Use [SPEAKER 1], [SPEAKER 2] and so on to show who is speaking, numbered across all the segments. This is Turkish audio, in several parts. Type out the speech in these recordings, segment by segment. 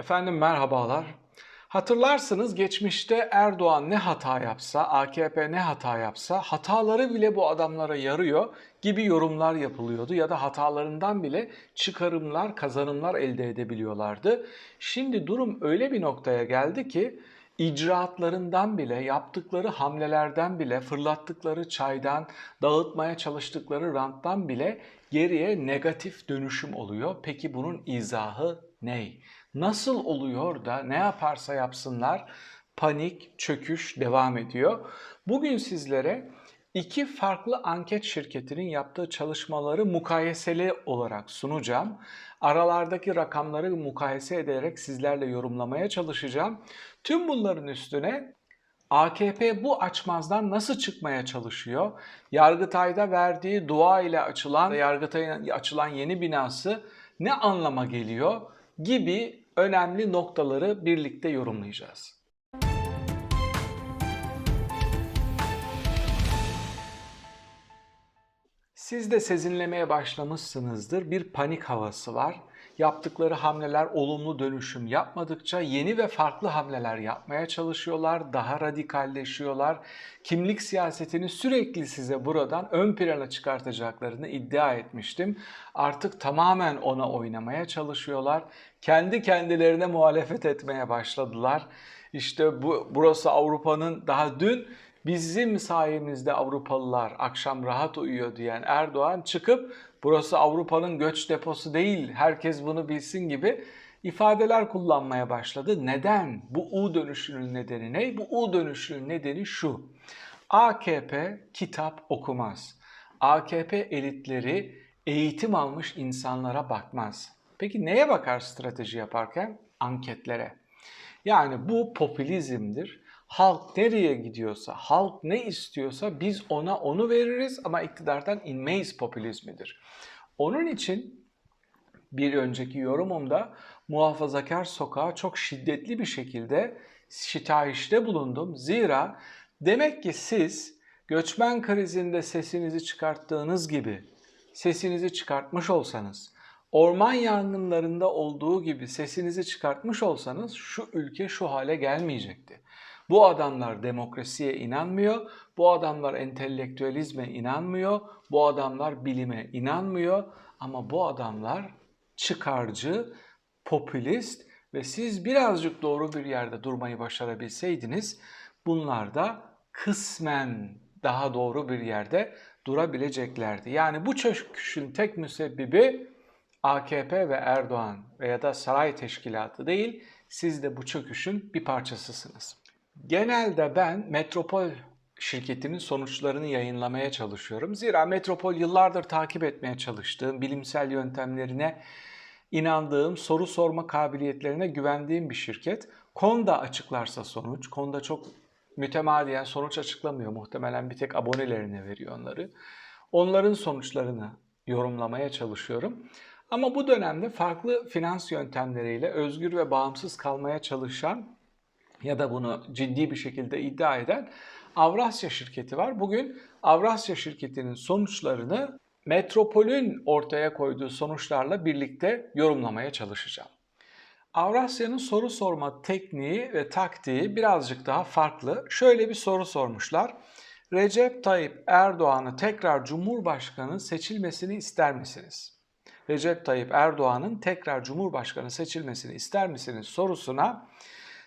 [SPEAKER 1] Efendim merhabalar. Hatırlarsınız geçmişte Erdoğan ne hata yapsa, AKP ne hata yapsa hataları bile bu adamlara yarıyor gibi yorumlar yapılıyordu ya da hatalarından bile çıkarımlar, kazanımlar elde edebiliyorlardı. Şimdi durum öyle bir noktaya geldi ki icraatlarından bile, yaptıkları hamlelerden bile, fırlattıkları çaydan, dağıtmaya çalıştıkları ranttan bile geriye negatif dönüşüm oluyor. Peki bunun izahı ne? Nasıl oluyor da ne yaparsa yapsınlar panik, çöküş devam ediyor. Bugün sizlere iki farklı anket şirketinin yaptığı çalışmaları mukayeseli olarak sunacağım. Aralardaki rakamları mukayese ederek sizlerle yorumlamaya çalışacağım. Tüm bunların üstüne AKP bu açmazdan nasıl çıkmaya çalışıyor? Yargıtay'da verdiği dua ile açılan, Yargıtay'ın açılan yeni binası ne anlama geliyor gibi önemli noktaları birlikte yorumlayacağız. Siz de sezinlemeye başlamışsınızdır. Bir panik havası var. Yaptıkları hamleler olumlu dönüşüm yapmadıkça yeni ve farklı hamleler yapmaya çalışıyorlar. Daha radikalleşiyorlar. Kimlik siyasetini sürekli size buradan ön plana çıkartacaklarını iddia etmiştim. Artık tamamen ona oynamaya çalışıyorlar. Kendi kendilerine muhalefet etmeye başladılar. İşte bu burası Avrupa'nın daha dün bizim sayemizde Avrupalılar akşam rahat uyuyor diyen Erdoğan çıkıp burası Avrupa'nın göç deposu değil herkes bunu bilsin gibi ifadeler kullanmaya başladı. Neden? Bu U dönüşünün nedeni ne? Bu U dönüşünün nedeni şu. AKP kitap okumaz. AKP elitleri eğitim almış insanlara bakmaz. Peki neye bakar strateji yaparken? Anketlere. Yani bu popülizmdir. Halk nereye gidiyorsa, halk ne istiyorsa biz ona onu veririz ama iktidardan inmeyiz popülizmidir. Onun için bir önceki yorumumda muhafazakar sokağa çok şiddetli bir şekilde şitayişte bulundum. Zira demek ki siz göçmen krizinde sesinizi çıkarttığınız gibi sesinizi çıkartmış olsanız, orman yangınlarında olduğu gibi sesinizi çıkartmış olsanız şu ülke şu hale gelmeyecekti. Bu adamlar demokrasiye inanmıyor, bu adamlar entelektüelizme inanmıyor, bu adamlar bilime inanmıyor ama bu adamlar çıkarcı, popülist ve siz birazcık doğru bir yerde durmayı başarabilseydiniz bunlar da kısmen daha doğru bir yerde durabileceklerdi. Yani bu çöküşün tek müsebbibi AKP ve Erdoğan veya da saray teşkilatı değil, siz de bu çöküşün bir parçasısınız. Genelde ben Metropol şirketinin sonuçlarını yayınlamaya çalışıyorum. Zira Metropol yıllardır takip etmeye çalıştığım, bilimsel yöntemlerine inandığım, soru sorma kabiliyetlerine güvendiğim bir şirket. Konda açıklarsa sonuç, Konda çok mütemadiyen sonuç açıklamıyor. Muhtemelen bir tek abonelerine veriyor onları. Onların sonuçlarını yorumlamaya çalışıyorum. Ama bu dönemde farklı finans yöntemleriyle özgür ve bağımsız kalmaya çalışan ya da bunu ciddi bir şekilde iddia eden Avrasya şirketi var. Bugün Avrasya şirketinin sonuçlarını Metropol'ün ortaya koyduğu sonuçlarla birlikte yorumlamaya çalışacağım. Avrasya'nın soru sorma tekniği ve taktiği birazcık daha farklı. Şöyle bir soru sormuşlar. Recep Tayyip Erdoğan'ı tekrar Cumhurbaşkanı seçilmesini ister misiniz? Recep Tayyip Erdoğan'ın tekrar Cumhurbaşkanı seçilmesini ister misiniz sorusuna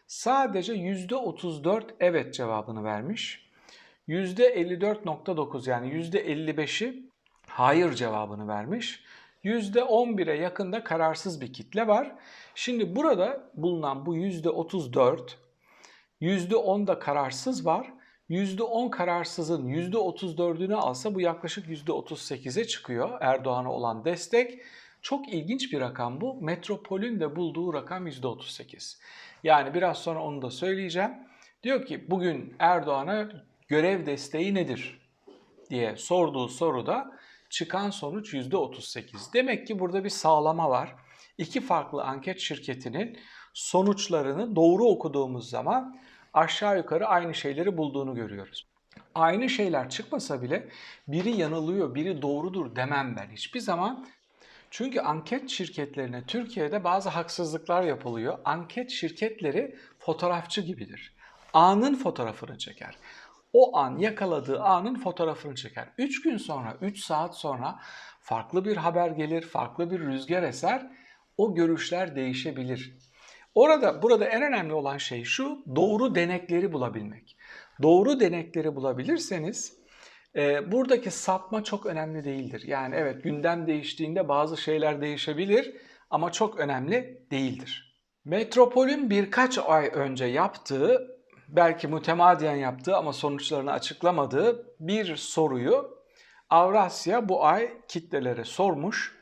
[SPEAKER 1] sadece %34 evet cevabını vermiş. %54.9 yani %55'i hayır cevabını vermiş. %11'e yakında kararsız bir kitle var. Şimdi burada bulunan bu %34, %10 da kararsız var. %10 kararsızın %34'ünü alsa bu yaklaşık %38'e çıkıyor Erdoğan'a olan destek. Çok ilginç bir rakam bu. Metropol'ün de bulduğu rakam %38. Yani biraz sonra onu da söyleyeceğim. Diyor ki bugün Erdoğan'a görev desteği nedir diye sorduğu soruda çıkan sonuç %38. Demek ki burada bir sağlama var. İki farklı anket şirketinin sonuçlarını doğru okuduğumuz zaman aşağı yukarı aynı şeyleri bulduğunu görüyoruz. Aynı şeyler çıkmasa bile biri yanılıyor, biri doğrudur demem ben hiçbir zaman. Çünkü anket şirketlerine Türkiye'de bazı haksızlıklar yapılıyor. Anket şirketleri fotoğrafçı gibidir. Anın fotoğrafını çeker. O an yakaladığı anın fotoğrafını çeker. 3 gün sonra, 3 saat sonra farklı bir haber gelir, farklı bir rüzgar eser. O görüşler değişebilir. Orada burada en önemli olan şey şu doğru denekleri bulabilmek. Doğru denekleri bulabilirseniz e, buradaki sapma çok önemli değildir. Yani evet gündem değiştiğinde bazı şeyler değişebilir ama çok önemli değildir. Metropol'ün birkaç ay önce yaptığı, belki mütemadiyen yaptığı ama sonuçlarını açıklamadığı bir soruyu Avrasya bu ay kitlelere sormuş.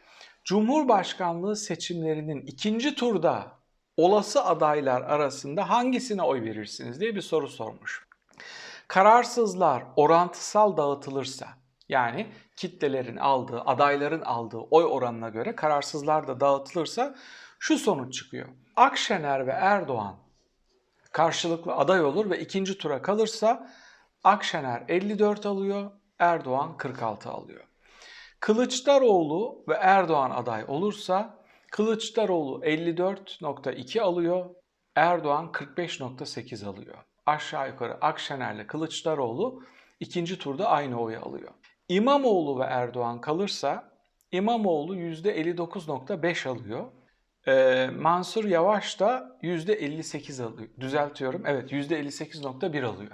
[SPEAKER 1] Cumhurbaşkanlığı seçimlerinin ikinci turda olası adaylar arasında hangisine oy verirsiniz diye bir soru sormuş. Kararsızlar orantısal dağıtılırsa yani kitlelerin aldığı, adayların aldığı oy oranına göre kararsızlar da dağıtılırsa şu sonuç çıkıyor. Akşener ve Erdoğan karşılıklı aday olur ve ikinci tura kalırsa Akşener 54 alıyor, Erdoğan 46 alıyor. Kılıçdaroğlu ve Erdoğan aday olursa Kılıçdaroğlu 54.2 alıyor, Erdoğan 45.8 alıyor. Aşağı yukarı Akşener'le Kılıçdaroğlu ikinci turda aynı oyu alıyor. İmamoğlu ve Erdoğan kalırsa İmamoğlu %59.5 alıyor. Ee, Mansur Yavaş da %58 alıyor. Düzeltiyorum. Evet %58.1 alıyor.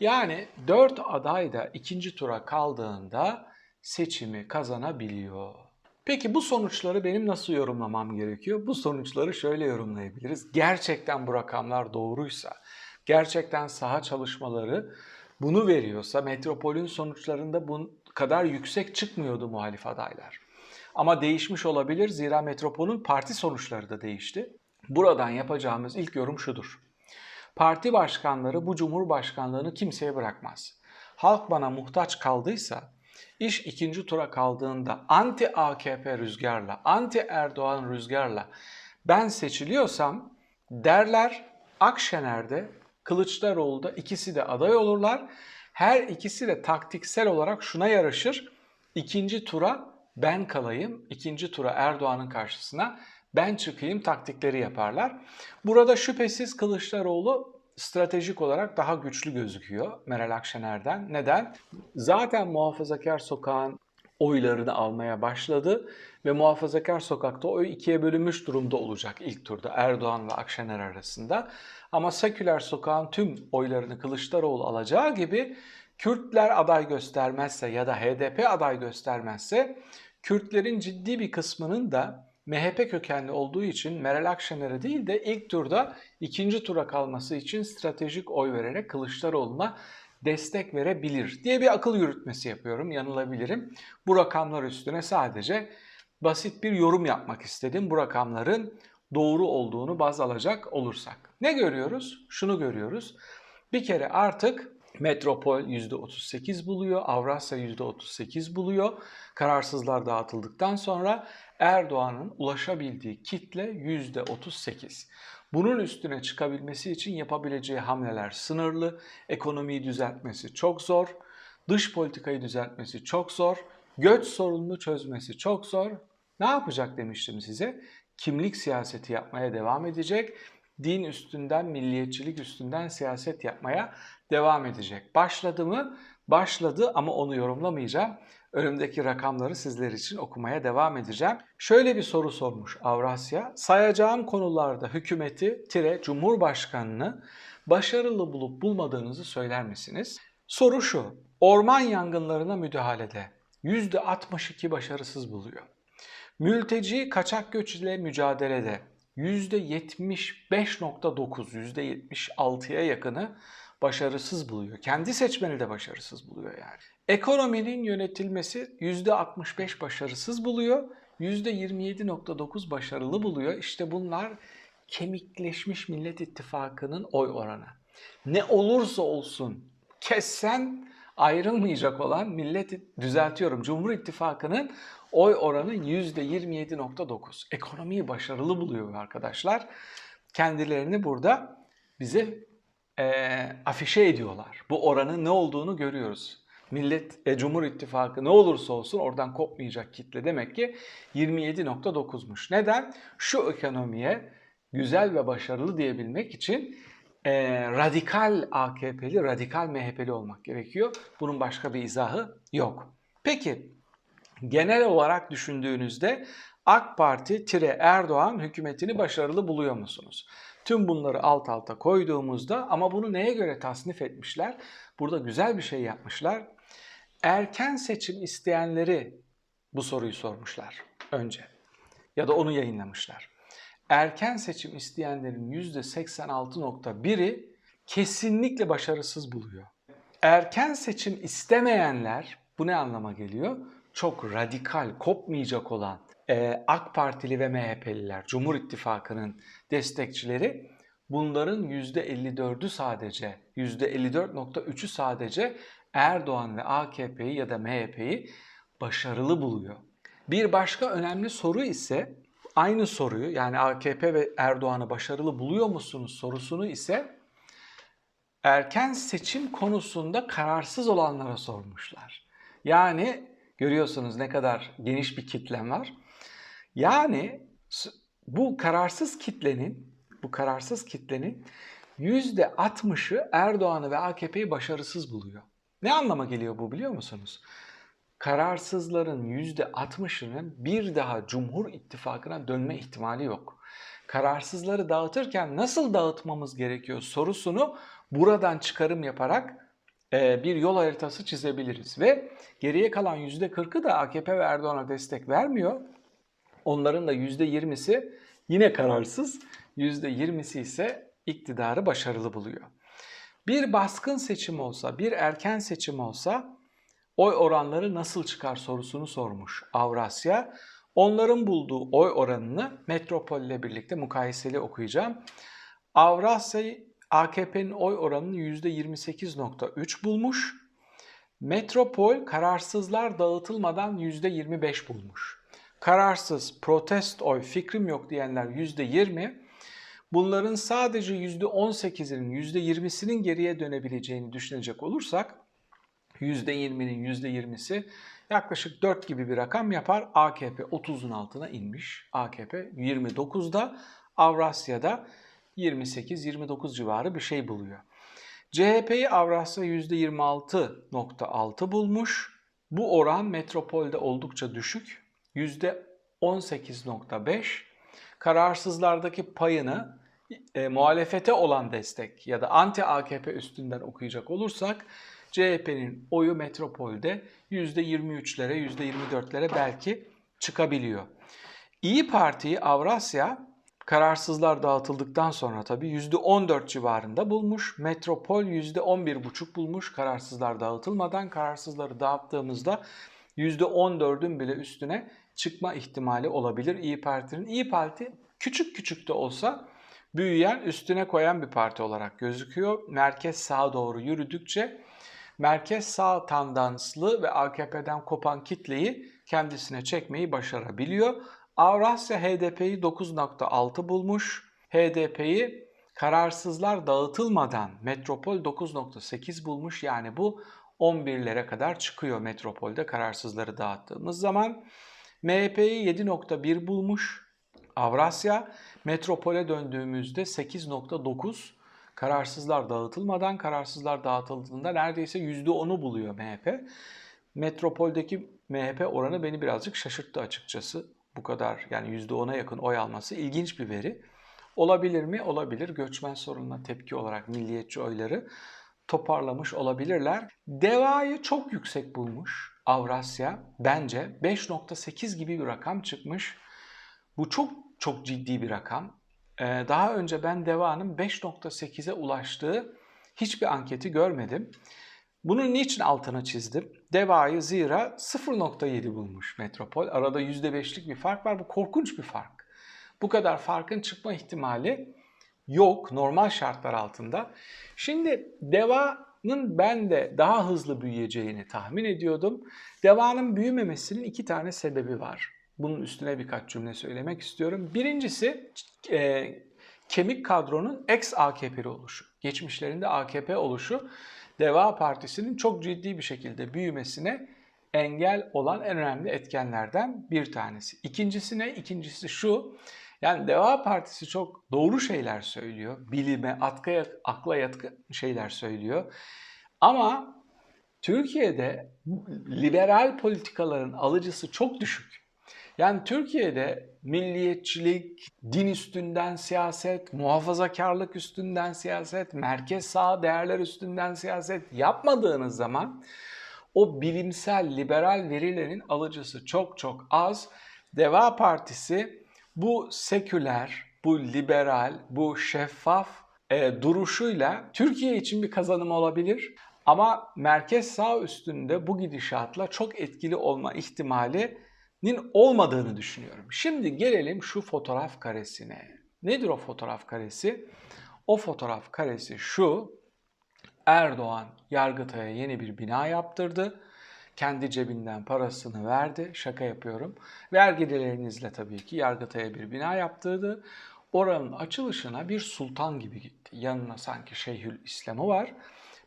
[SPEAKER 1] Yani 4 aday da ikinci tura kaldığında seçimi kazanabiliyor. Peki bu sonuçları benim nasıl yorumlamam gerekiyor? Bu sonuçları şöyle yorumlayabiliriz. Gerçekten bu rakamlar doğruysa, gerçekten saha çalışmaları bunu veriyorsa metropolün sonuçlarında bu kadar yüksek çıkmıyordu muhalif adaylar. Ama değişmiş olabilir zira metropolün parti sonuçları da değişti. Buradan yapacağımız ilk yorum şudur. Parti başkanları bu cumhurbaşkanlığını kimseye bırakmaz. Halk bana muhtaç kaldıysa İş ikinci tura kaldığında anti AKP rüzgarla, anti Erdoğan rüzgarla ben seçiliyorsam derler Akşener'de, Kılıçdaroğlu'da ikisi de aday olurlar. Her ikisi de taktiksel olarak şuna yarışır. İkinci tura ben kalayım, ikinci tura Erdoğan'ın karşısına ben çıkayım taktikleri yaparlar. Burada şüphesiz Kılıçdaroğlu stratejik olarak daha güçlü gözüküyor Meral Akşener'den. Neden? Zaten muhafazakar sokağın oylarını almaya başladı ve muhafazakar sokakta oy ikiye bölünmüş durumda olacak ilk turda Erdoğan ve Akşener arasında. Ama seküler sokağın tüm oylarını Kılıçdaroğlu alacağı gibi Kürtler aday göstermezse ya da HDP aday göstermezse Kürtlerin ciddi bir kısmının da MHP kökenli olduğu için Meral Akşener'e değil de ilk turda ikinci tura kalması için stratejik oy vererek Kılıçdaroğlu'na destek verebilir diye bir akıl yürütmesi yapıyorum. Yanılabilirim. Bu rakamlar üstüne sadece basit bir yorum yapmak istedim. Bu rakamların doğru olduğunu baz alacak olursak. Ne görüyoruz? Şunu görüyoruz. Bir kere artık Metropol %38 buluyor, Avrasya %38 buluyor. Kararsızlar dağıtıldıktan sonra Erdoğan'ın ulaşabildiği kitle %38. Bunun üstüne çıkabilmesi için yapabileceği hamleler sınırlı, ekonomiyi düzeltmesi çok zor, dış politikayı düzeltmesi çok zor, göç sorununu çözmesi çok zor. Ne yapacak demiştim size? Kimlik siyaseti yapmaya devam edecek. Din üstünden, milliyetçilik üstünden siyaset yapmaya devam edecek. Başladı mı? Başladı ama onu yorumlamayacağım. Önümdeki rakamları sizler için okumaya devam edeceğim. Şöyle bir soru sormuş Avrasya. Sayacağım konularda hükümeti tire Cumhurbaşkanını başarılı bulup bulmadığınızı söyler misiniz? Soru şu. Orman yangınlarına müdahalede %62 başarısız buluyor. Mülteci kaçak göç ile mücadelede %75.9, %76'ya yakını başarısız buluyor. Kendi seçmeni de başarısız buluyor yani. Ekonominin yönetilmesi %65 başarısız buluyor. %27.9 başarılı buluyor. İşte bunlar kemikleşmiş Millet İttifakı'nın oy oranı. Ne olursa olsun kessen ayrılmayacak olan Millet düzeltiyorum Cumhur İttifakı'nın oy oranı %27.9. Ekonomiyi başarılı buluyor arkadaşlar. Kendilerini burada bize e, afişe ediyorlar. Bu oranın ne olduğunu görüyoruz. Millet e, Cumhur İttifakı ne olursa olsun oradan kopmayacak kitle demek ki 27.9'muş. Neden? Şu ekonomiye güzel ve başarılı diyebilmek için e, radikal AKP'li, radikal MHP'li olmak gerekiyor. Bunun başka bir izahı yok. Peki genel olarak düşündüğünüzde AK Parti-Erdoğan hükümetini başarılı buluyor musunuz? Tüm bunları alt alta koyduğumuzda ama bunu neye göre tasnif etmişler? Burada güzel bir şey yapmışlar. Erken seçim isteyenleri bu soruyu sormuşlar önce ya da onu yayınlamışlar. Erken seçim isteyenlerin %86.1'i kesinlikle başarısız buluyor. Erken seçim istemeyenler bu ne anlama geliyor? Çok radikal, kopmayacak olan e, AK Partili ve MHP'liler, Cumhur İttifakı'nın destekçileri bunların %54'ü sadece, %54.3'ü sadece Erdoğan ve AKP'yi ya da MHP'yi başarılı buluyor. Bir başka önemli soru ise aynı soruyu yani AKP ve Erdoğan'ı başarılı buluyor musunuz sorusunu ise erken seçim konusunda kararsız olanlara sormuşlar. Yani görüyorsunuz ne kadar geniş bir kitlem var. Yani bu kararsız kitlenin bu kararsız kitlenin %60'ı Erdoğan'ı ve AKP'yi başarısız buluyor. Ne anlama geliyor bu biliyor musunuz? Kararsızların %60'ının bir daha Cumhur İttifakı'na dönme ihtimali yok. Kararsızları dağıtırken nasıl dağıtmamız gerekiyor sorusunu buradan çıkarım yaparak e, bir yol haritası çizebiliriz. Ve geriye kalan %40'ı da AKP ve Erdoğan'a destek vermiyor. Onların da %20'si yine kararsız, %20'si ise iktidarı başarılı buluyor. Bir baskın seçim olsa, bir erken seçim olsa oy oranları nasıl çıkar sorusunu sormuş Avrasya. Onların bulduğu oy oranını Metropol ile birlikte mukayeseli okuyacağım. Avrasya AKP'nin oy oranını %28.3 bulmuş. Metropol kararsızlar dağıtılmadan %25 bulmuş. Kararsız, protest oy, fikrim yok diyenler %20. Bunların sadece %18'inin, %20'sinin geriye dönebileceğini düşünecek olursak %20'nin %20'si yaklaşık 4 gibi bir rakam yapar. AKP 30'un altına inmiş. AKP 29'da, Avrasya'da 28-29 civarı bir şey buluyor. CHP'yi Avrasya %26.6 bulmuş. Bu oran metropolde oldukça düşük. %18.5. Kararsızlardaki payını e, muhalefete olan destek ya da anti AKP üstünden okuyacak olursak CHP'nin oyu metropolde %23'lere, %24'lere belki çıkabiliyor. İyi Parti'yi Avrasya kararsızlar dağıtıldıktan sonra tabii %14 civarında bulmuş. Metropol %11,5 bulmuş kararsızlar dağıtılmadan. Kararsızları dağıttığımızda %14'ün bile üstüne çıkma ihtimali olabilir İyi Parti'nin. İyi Parti küçük küçük de olsa büyüyen, üstüne koyan bir parti olarak gözüküyor. Merkez sağa doğru yürüdükçe merkez sağ tandanslı ve AKP'den kopan kitleyi kendisine çekmeyi başarabiliyor. Avrasya HDP'yi 9.6 bulmuş. HDP'yi kararsızlar dağıtılmadan Metropol 9.8 bulmuş. Yani bu 11'lere kadar çıkıyor Metropol'de kararsızları dağıttığımız zaman. MHP'yi 7.1 bulmuş. Avrasya Metropol'e döndüğümüzde 8.9 kararsızlar dağıtılmadan kararsızlar dağıtıldığında neredeyse %10'u buluyor MHP. Metropoldeki MHP oranı beni birazcık şaşırttı açıkçası. Bu kadar yani %10'a yakın oy alması ilginç bir veri. Olabilir mi? Olabilir. Göçmen sorununa tepki olarak milliyetçi oyları toparlamış olabilirler. Deva'yı çok yüksek bulmuş Avrasya. Bence 5.8 gibi bir rakam çıkmış. Bu çok çok ciddi bir rakam. Ee, daha önce ben Deva'nın 5.8'e ulaştığı hiçbir anketi görmedim. Bunun niçin altına çizdim? Deva'yı zira 0.7 bulmuş Metropol. Arada %5'lik bir fark var. Bu korkunç bir fark. Bu kadar farkın çıkma ihtimali yok normal şartlar altında. Şimdi Deva'nın ben de daha hızlı büyüyeceğini tahmin ediyordum. Deva'nın büyümemesinin iki tane sebebi var. Bunun üstüne birkaç cümle söylemek istiyorum. Birincisi e, kemik kadronun ex AKP'li oluşu. Geçmişlerinde AKP oluşu Deva Partisi'nin çok ciddi bir şekilde büyümesine engel olan en önemli etkenlerden bir tanesi. İkincisi ne? İkincisi şu. Yani Deva Partisi çok doğru şeyler söylüyor. Bilime, akla, akla yatkın şeyler söylüyor. Ama Türkiye'de liberal politikaların alıcısı çok düşük. Yani Türkiye'de milliyetçilik, din üstünden siyaset, muhafazakarlık üstünden siyaset, merkez sağ değerler üstünden siyaset yapmadığınız zaman o bilimsel liberal verilerin alıcısı çok çok az. Deva Partisi bu seküler, bu liberal, bu şeffaf e, duruşuyla Türkiye için bir kazanım olabilir. Ama merkez sağ üstünde bu gidişatla çok etkili olma ihtimalinin olmadığını düşünüyorum. Şimdi gelelim şu fotoğraf karesine. Nedir o fotoğraf karesi? O fotoğraf karesi şu. Erdoğan Yargıtay'a yeni bir bina yaptırdı. Kendi cebinden parasını verdi. Şaka yapıyorum. Vergilerinizle tabii ki Yargıtay'a bir bina yaptırdı. Oranın açılışına bir sultan gibi gitti. Yanına sanki Şeyhül İslam'ı var.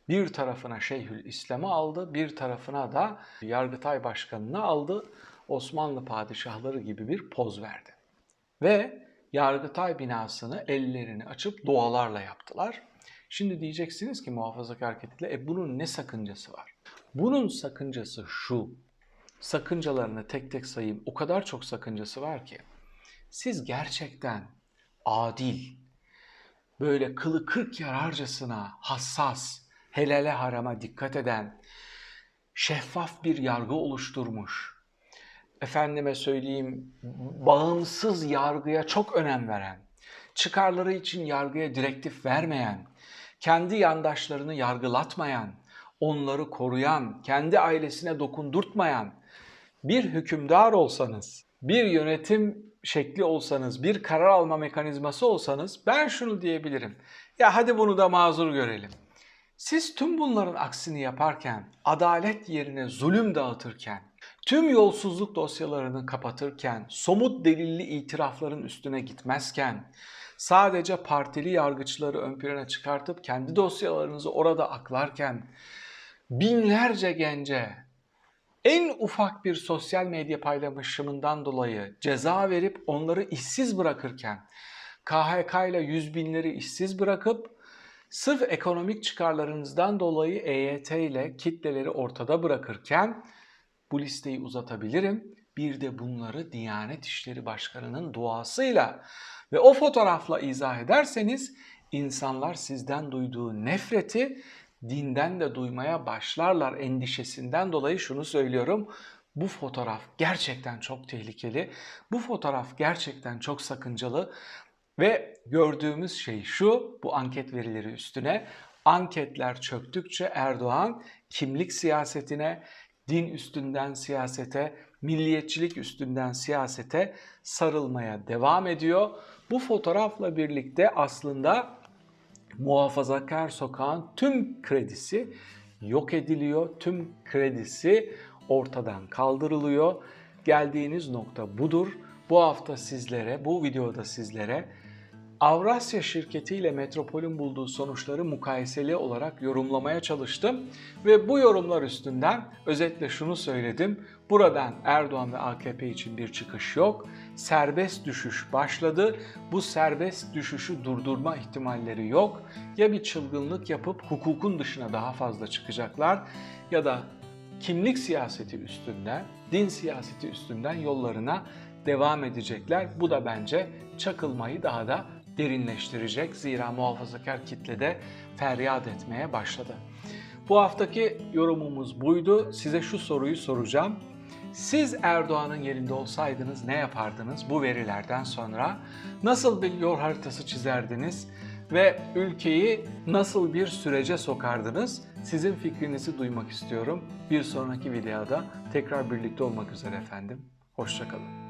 [SPEAKER 1] Bir tarafına Şeyhül İslam'ı aldı, bir tarafına da Yargıtay Başkanı'nı aldı. Osmanlı padişahları gibi bir poz verdi. Ve Yargıtay binasını ellerini açıp dualarla yaptılar. Şimdi diyeceksiniz ki muhafazakar hareketle e bunun ne sakıncası var? Bunun sakıncası şu. Sakıncalarını tek tek sayayım. O kadar çok sakıncası var ki. Siz gerçekten adil, böyle kılı kırk yararcasına hassas, helale harama dikkat eden, şeffaf bir yargı oluşturmuş, efendime söyleyeyim bağımsız yargıya çok önem veren, çıkarları için yargıya direktif vermeyen, kendi yandaşlarını yargılatmayan, onları koruyan, kendi ailesine dokundurtmayan bir hükümdar olsanız, bir yönetim şekli olsanız, bir karar alma mekanizması olsanız ben şunu diyebilirim. Ya hadi bunu da mazur görelim. Siz tüm bunların aksini yaparken, adalet yerine zulüm dağıtırken, tüm yolsuzluk dosyalarını kapatırken, somut delilli itirafların üstüne gitmezken, sadece partili yargıçları ön plana çıkartıp kendi dosyalarınızı orada aklarken, binlerce gence en ufak bir sosyal medya paylaşımından dolayı ceza verip onları işsiz bırakırken, KHK ile yüz binleri işsiz bırakıp Sırf ekonomik çıkarlarınızdan dolayı EYT ile kitleleri ortada bırakırken bu listeyi uzatabilirim. Bir de bunları Diyanet İşleri Başkanı'nın duasıyla ve o fotoğrafla izah ederseniz insanlar sizden duyduğu nefreti dinden de duymaya başlarlar endişesinden dolayı şunu söylüyorum. Bu fotoğraf gerçekten çok tehlikeli. Bu fotoğraf gerçekten çok sakıncalı. Ve gördüğümüz şey şu, bu anket verileri üstüne anketler çöktükçe Erdoğan kimlik siyasetine, din üstünden siyasete, milliyetçilik üstünden siyasete sarılmaya devam ediyor. Bu fotoğrafla birlikte aslında muhafazakar sokağın tüm kredisi yok ediliyor. Tüm kredisi ortadan kaldırılıyor. Geldiğiniz nokta budur. Bu hafta sizlere, bu videoda sizlere Avrasya şirketi ile Metropol'ün bulduğu sonuçları mukayeseli olarak yorumlamaya çalıştım ve bu yorumlar üstünden özetle şunu söyledim. Buradan Erdoğan ve AKP için bir çıkış yok. Serbest düşüş başladı. Bu serbest düşüşü durdurma ihtimalleri yok. Ya bir çılgınlık yapıp hukukun dışına daha fazla çıkacaklar ya da kimlik siyaseti üstünden, din siyaseti üstünden yollarına devam edecekler. Bu da bence çakılmayı daha da derinleştirecek. Zira muhafazakar kitlede feryat etmeye başladı. Bu haftaki yorumumuz buydu. Size şu soruyu soracağım. Siz Erdoğan'ın yerinde olsaydınız ne yapardınız bu verilerden sonra? Nasıl bir yol haritası çizerdiniz ve ülkeyi nasıl bir sürece sokardınız? Sizin fikrinizi duymak istiyorum. Bir sonraki videoda tekrar birlikte olmak üzere efendim. Hoşçakalın.